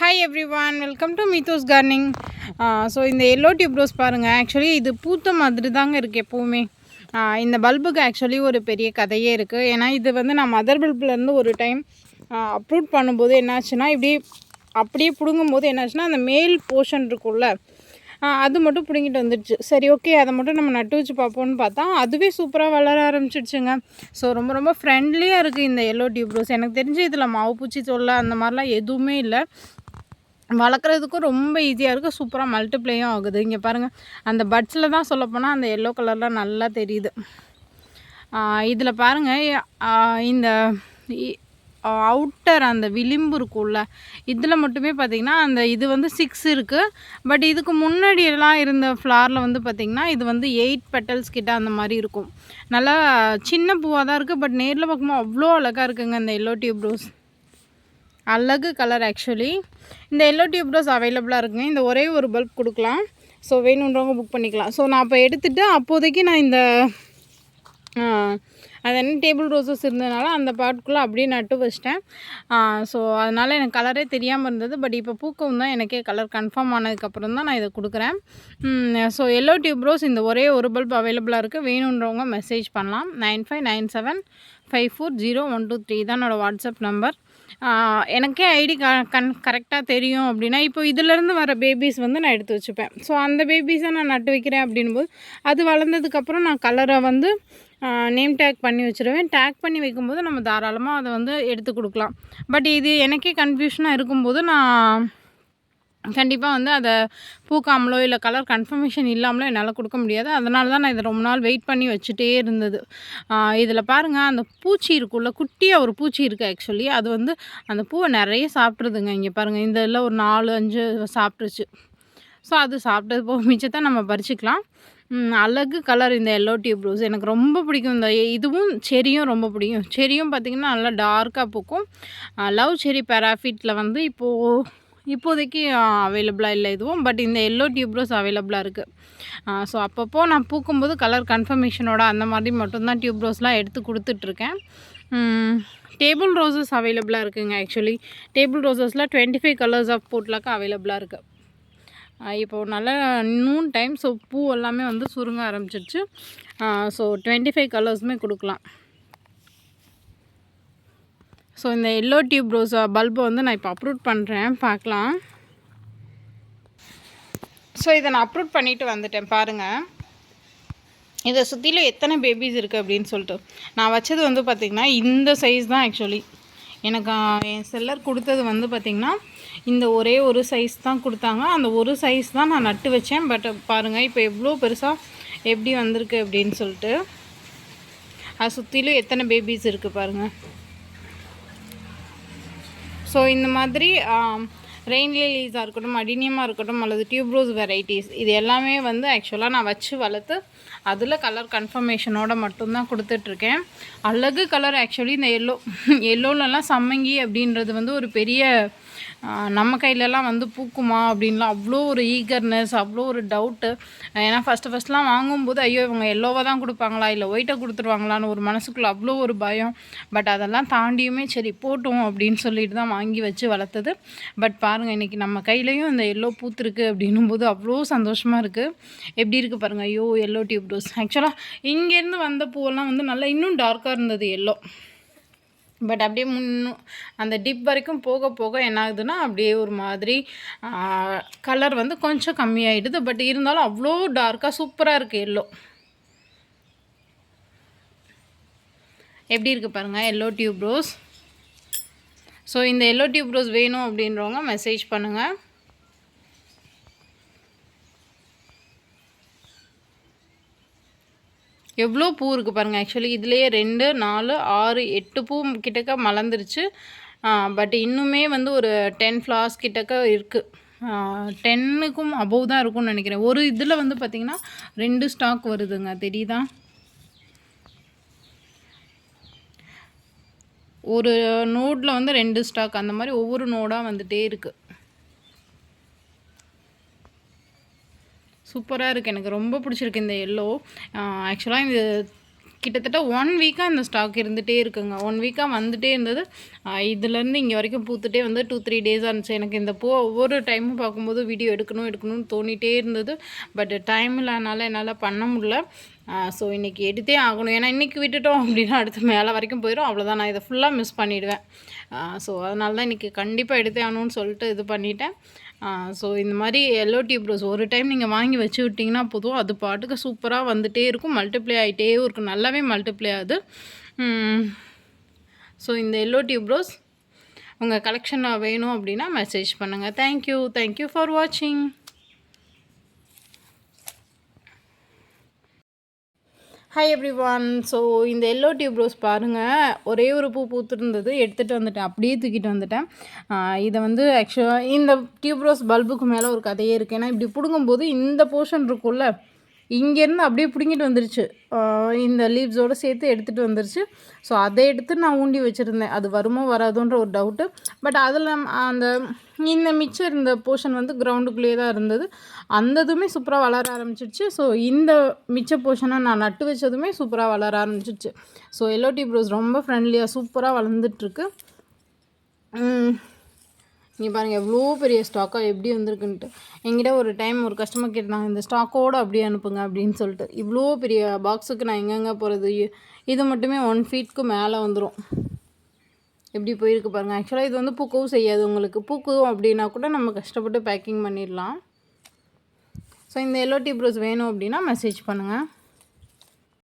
Hi everyone welcome to Meethos Corning so இந்த yellow tube rose பாருங்கள் actually இது பூத்த மாதிரி தாங்க இருக்குது எப்போவுமே. Uh, இந்த பல்புக்கு ஆக்சுவலி ஒரு பெரிய கதையே இருக்குது ஏன்னா இது வந்து நான் மதர் பல்ப்லேருந்து ஒரு டைம் அப்ரூட் uh, பண்ணும்போது என்னாச்சுன்னா இப்படி அப்படியே பிடுங்கும்போது என்னாச்சுன்னா அந்த மேல் போர்ஷன் இருக்கும்ல uh, அது மட்டும் பிடுங்கிட்டு வந்துடுச்சு. சரி ஓகே அதை மட்டும் நம்ம நட்டு வச்சு பார்ப்போம்னு பார்த்தா அதுவே சூப்பராக வளர ஆரம்பிச்சிடுச்சுங்க. ஸோ ரொம்ப ரொம்ப ஃப்ரெண்ட்லியாக இருக்குது இந்த எல்லோ டியூப் ரோஸ் எனக்கு தெரிஞ்சு இதில் மாவு பூச்சி தொல்லை அந்த மாதிரிலாம் எதுவுமே இல்லை. வளர்க்குறதுக்கும் ரொம்ப ஈஸியாக இருக்குது சூப்பராக மல்டிப்ளேயும் ஆகுது. இங்கே பாருங்கள் அந்த பட்ஸில் தான் சொல்லப்போனால் அந்த எல்லோ கலரில் நல்லா தெரியுது. இதில் பாருங்கள் இந்த அவுட்டர் அந்த விளிம்பு இருக்கும்ல இதில் மட்டுமே பார்த்திங்கன்னா அந்த இது வந்து சிக்ஸ் இருக்குது பட் இதுக்கு முன்னாடியெல்லாம் இருந்த ஃப்ளாரில் வந்து பார்த்திங்கன்னா இது வந்து எயிட் பெட்டல்ஸ் கிட்ட அந்த மாதிரி இருக்கும். நல்லா சின்ன பூவாக தான் இருக்குது பட் நேரில் பார்க்கும்போது அவ்வளோ அழகாக இருக்குங்க இந்த எல்லோ டியூப் ரோஸ் அழகு கலர் ஆக்சுவலி இந்த எல்லோ டியூப் ரோஸ் அவைலபிளாக இருக்குங்க. இந்த ஒரே ஒரு பல்ப் கொடுக்கலாம். ஸோ வேணுன்றவங்க புக் பண்ணிக்கலாம். ஸோ நான் அப்போ எடுத்துகிட்டு அப்போதைக்கு நான் இந்த அது என்ன டேபிள் ரோசஸ் இருந்ததுனால அந்த பாட்டுக்குள்ளே அப்படியே நட்டு வச்சிட்டேன். ஸோ அதனால் எனக்கு கலரே தெரியாமல் இருந்தது. பட் இப்போ பூக்கவும் தான் எனக்கே கலர் கன்ஃபார்ம் ஆனதுக்கப்புறம் தான் நான் இதை கொடுக்குறேன். ஸோ எல்லோ டியூப் ரோஸ் இந்த ஒரே ஒரு பல்ப் அவைலபிளாக இருக்குது வேணுன்றவங்க மெசேஜ் பண்ணலாம். Nine five nine seven five four zero one two three தான் என்னோடய வாட்ஸ்அப் நம்பர் எனக்கே ஐடி க கண் கரெக்டாக தெரியும் அப்படின்னா இப்போ இதிலேருந்து வர பேபிஸ் வந்து நான் எடுத்து வச்சுப்பேன். ஸோ அந்த பேபிஸை நான் நட்டு வைக்கிறேன் அப்படின்போது அது வளர்ந்ததுக்கப்புறம் நான் கலரை வந்து நேம் டேக் பண்ணி வச்சுருவேன். டேக் பண்ணி வைக்கும்போது நம்ம தாராளமாக அதை வந்து எடுத்து கொடுக்கலாம். பட் இது எனக்கே கன்ஃபியூஷனாக இருக்கும்போது நான் கண்டிப்பாக வந்து அதை பூக்காமலோ இல்லை கலர் கன்ஃபர்மேஷன் இல்லாமலோ என்னால் கொடுக்க முடியாது. அதனால தான் நான் இதை ரொம்ப நாள் வெயிட் பண்ணி வச்சுட்டே இருந்தது. இதில் பாருங்கள் அந்த பூச்சி இருக்குள்ள குட்டியாக ஒரு பூச்சி இருக்குது ஆக்சுவலி அது வந்து அந்த பூவை நிறைய சாப்பிட்ருதுங்க இங்கே பாருங்கள் இந்த இதில் ஒரு நாலு அஞ்சு சாப்பிட்ருச்சு ஸோ அது சாப்பிட்டது போக மிச்சத்தை நம்ம பறிச்சுக்கலாம். அழகு கலர் இந்த எல்லோ டியூப் ரோஸ் எனக்கு ரொம்ப பிடிக்கும் இந்த இதுவும் செரியும் ரொம்ப பிடிக்கும். செரியும் பார்த்திங்கன்னா நல்லா டார்க்காக பூக்கும். லவ் செரி பேராஃபிட்டில் வந்து இப்போது இப்போதைக்கு அவைலபிளாக இல்லை இதுவும் பட் இந்த எல்லோ டியூப் ரோஸ் அவைலபிளாக இருக்குது ஸோ அப்பப்போ நான் பூக்கும்போது கலர் கன்ஃபர்மேஷனோட அந்த மாதிரி மட்டும்தான் டியூப் ரோஸ்லாம் எடுத்து கொடுத்துட்ருக்கேன் டேபிள் ரோசஸ் அவைலபிளாக இருக்குதுங்க ஆக்சுவலி டேபிள் ரோசஸில் டுவெண்ட்டி ஃபைவ் கலர்ஸ் ஆஃப் போட்லாக்கா அவைலபிளாக இருக்குது இப்போது நல்ல நூன் டைம் ஸோ பூ எல்லாமே வந்து சுருங்க ஆரம்பிச்சிருச்சு. ஸோ டுவெண்ட்டி ஃபைவ் கலர்ஸுமே கொடுக்கலாம். ஸோ இந்த எல்லோ டியூப் ரோஸ் பல்பை வந்து நான் இப்போ அப்ரூட் பண்ணுறேன் பார்க்கலாம் ஸோ இதை நான் அப்ரூட் பண்ணிவிட்டு வந்துட்டேன் பாருங்கள் இதை சுற்றிலும் எத்தனை பேபிஸ் இருக்குது அப்படின்னு சொல்லிட்டு. நான் வச்சது வந்து பார்த்திங்கன்னா இந்த சைஸ் தான் ஆக்சுவலி எனக்கு என் செல்லர் கொடுத்தது வந்து பார்த்திங்கன்னா இந்த ஒரே ஒரு சைஸ் தான் கொடுத்தாங்க. அந்த ஒரு சைஸ் தான் நான் நட்டு வச்சேன். பட் பாருங்கள் இப்போ எவ்வளோ பெருசாக எப்படி வந்திருக்கு அப்படின்னு சொல்லிட்டு அது சுற்றிலும் எத்தனை பேபிஸ் இருக்குது பாருங்கள் ஸோ இந்த மாதிரி ரெயின் லிலீஸாக இருக்கட்டும் அடினியமாக இருக்கட்டும் அல்லது டியூப்ரோஸ் வெரைட்டிஸ் இது எல்லாமே வந்து ஆக்சுவலாக நான் வச்சு வளர்த்து அதில் கலர் கன்ஃபர்மேஷனோட மட்டும்தான் கொடுத்துட்ருக்கேன். அழகு கலர் ஆக்சுவலி இந்த எல்லோ எல்லோலலாம் சம்மங்கி அப்படின்றது வந்து ஒரு பெரிய நம்ம கையிலலாம் வந்து பூக்குமா அப்படின்லாம் அவ்வளோ ஒரு ஈகர்னஸ் அவ்வளோ ஒரு டவுட்டு ஏன்னா ஃபஸ்ட்டு ஃபஸ்ட்லாம் வாங்கும்போது ஐயோ இவங்க எல்லோவாக தான் கொடுப்பாங்களா இல்லை ஒயிட்டை கொடுத்துருவாங்களான்னு ஒரு மனசுக்குள்ளே அவ்வளோ ஒரு பயம். பட் அதெல்லாம் தாண்டியுமே சரி போட்டோம் அப்படின்னு சொல்லிட்டு தான் வாங்கி வச்சு வளர்த்தது. பட் பாருங்கள் இன்றைக்கி நம்ம கையிலையும் இந்த எல்லோ பூத்துருக்கு அப்படின்னும் போது அவ்வளோ சந்தோஷமாக இருக்குது எப்படி இருக்குது பாருங்கள் ஐயோ எல்லோ டியூப் ரோஸ் ஆக்சுவலாக இங்கேருந்து வந்த பூவெல்லாம் வந்து நல்லா இன்னும் டார்க்காக இருந்தது எல்லோ பட் அப்படியே முன்னும் அந்த டிப் வரைக்கும் போக போக என்ன ஆகுதுன்னா அப்படியே ஒரு மாதிரி கலர் வந்து கொஞ்சம் கம்மியாயிடுது. பட் இருந்தாலும் அவ்வளோ டார்க்காக சூப்பராக இருக்குது எல்லோ எப்படி இருக்குது பாருங்கள் எல்லோ டியூப் ரோஸ் ஸோ இந்த எல்லோ டியூப் ரோஸ் வேணும் அப்படின்றவங்க மெசேஜ் பண்ணுங்கள் எவ்வளோ பூ இருக்குது பாருங்கள் ஆக்சுவலி இதுலேயே ரெண்டு நாலு ஆறு எட்டு பூ கிட்டக்க மலர்ந்துருச்சு. பட் இன்னுமே வந்து ஒரு டென் ஃப்ளார்ஸ் கிட்டக்க இருக்குது டென்னுக்கும் அபவ் தான் இருக்கும்னு நினைக்கிறேன். ஒரு இதில் வந்து பார்த்திங்கன்னா ரெண்டு ஸ்டாக் வருதுங்க. தெரியுதா? ஒரு நோடில் வந்து ரெண்டு ஸ்டாக் அந்த மாதிரி ஒவ்வொரு நோடாக வந்துகிட்டே இருக்குது சூப்பராக இருக்குது எனக்கு ரொம்ப பிடிச்சிருக்கு இந்த எல்லோ ஆக்சுவலாக இது கிட்டத்தட்ட ஒன் வீக்காக இந்த ஸ்டாக் இருந்துகிட்டே இருக்குங்க. ஒன் வீக்காக வந்துட்டே இருந்தது. இதுலேருந்து இங்கே வரைக்கும் பூத்துட்டே வந்து டூ த்ரீ டேஸாக இருந்துச்சு. எனக்கு இந்த பூ ஒவ்வொரு டைமும் பார்க்கும்போது வீடியோ எடுக்கணும் எடுக்கணும்னு தோணிட்டே இருந்தது. பட் டைம் இல்லாதனால என்னால் பண்ண முடில ஸோ இன்றைக்கி எடுத்தே ஆகணும். ஏன்னா இன்றைக்கி விட்டுட்டோம் அப்படின்னா அடுத்து மேலே வரைக்கும் போயிடும் அவ்வளோதான் நான் இதை ஃபுல்லாக மிஸ் பண்ணிவிடுவேன் ஸோ அதனால தான் இன்றைக்கி கண்டிப்பாக எடுத்தே ஆகணும்னு சொல்லிட்டு இது பண்ணிட்டேன். ஸோ இந்த மாதிரி எல்லோ டியூப் ரோஸ் ஒரு டைம் நீங்கள் வாங்கி வச்சு விட்டிங்கன்னா போதும். அது பாட்டுக்கு சூப்பராக வந்துகிட்டே இருக்கும். மல்டிப்ளை ஆகிட்டே இருக்கும். நல்லாவே மல்டிப்ளை ஆகுது. ஸோ இந்த எல்லோ டியூப் ரோஸ் உங்கள் கலெக்ஷன் வேணும் அப்படின்னா மெசேஜ் பண்ணுங்கள் thank you thank you for வாட்சிங் ஹாய் எவ்ரி ஒன் ஸோ இந்த எல்லோ டியூப் ரோஸ் பாருங்கள் ஒரே ஒரு பூ பூத்துருந்தது. எடுத்துகிட்டு வந்துட்டேன். அப்படியே தூக்கிட்டு வந்துட்டேன். இதை வந்து ஆக்சுவலாக இந்த டியூப் ரோஸ் பல்புக்கு மேலே ஒரு கதையே இருக்குது ஏன்னா இப்படி பிடுங்கும்போது இந்த போர்ஷன் இருக்கும்ல இங்கேருந்து அப்படியே பிடுங்கிட்டு வந்துருச்சு. இந்த லீவ்ஸோடு சேர்த்து எடுத்துகிட்டு வந்துருச்சு. ஸோ அதை எடுத்து நான் ஊண்டி வச்சுருந்தேன். அது வருமோ வராதோன்ற ஒரு டவுட்டு பட் அதில் அந்த இந்த மிச்சம் இருந்த போர்ஷன் வந்து கிரவுண்டுக்குள்ளேயே தான் இருந்தது. அந்த இதுவுமே சூப்பராக வளர ஆரம்பிச்சிடுச்சு ஸோ இந்த மிச்ச போர்ஷனை நான் நட்டு வச்சதுமே சூப்பராக வளர ஆரம்பிச்சிடுச்சு ஸோ எல்லோ டீ ப்ரோஸ் ரொம்ப ஃப்ரெண்ட்லியாக சூப்பராக வளர்ந்துட்டுருக்கு. நீங்கள் பாருங்கள் எவ்வளோ பெரிய ஸ்டாக்காக எப்படி வந்திருக்குன்ட்டு. எங்கிட்ட ஒரு டைம் ஒரு கஸ்டமர் கேட்டாங்க இந்த ஸ்டாக்கோடு அப்படியே அனுப்புங்க அப்படின்னு சொல்லிட்டு. இவ்வளோ பெரிய பாக்ஸுக்கு நான் எங்கெங்கே போகிறது இது மட்டுமே ஒன் ஃபீட்க்கு மேலே வந்துடும் எப்படி போயிருக்கு பாருங்கள் ஆக்சுவலாக இது வந்து பூக்கவும் செய்யாது உங்களுக்கு. பூக்கும் அப்படின்னா கூட நம்ம கஷ்டப்பட்டு பேக்கிங் பண்ணிடலாம். ஸோ இந்த எல்லோ டீ ப்ரோஸ் வேணும் அப்படின்னா மெசேஜ் பண்ணுங்கள்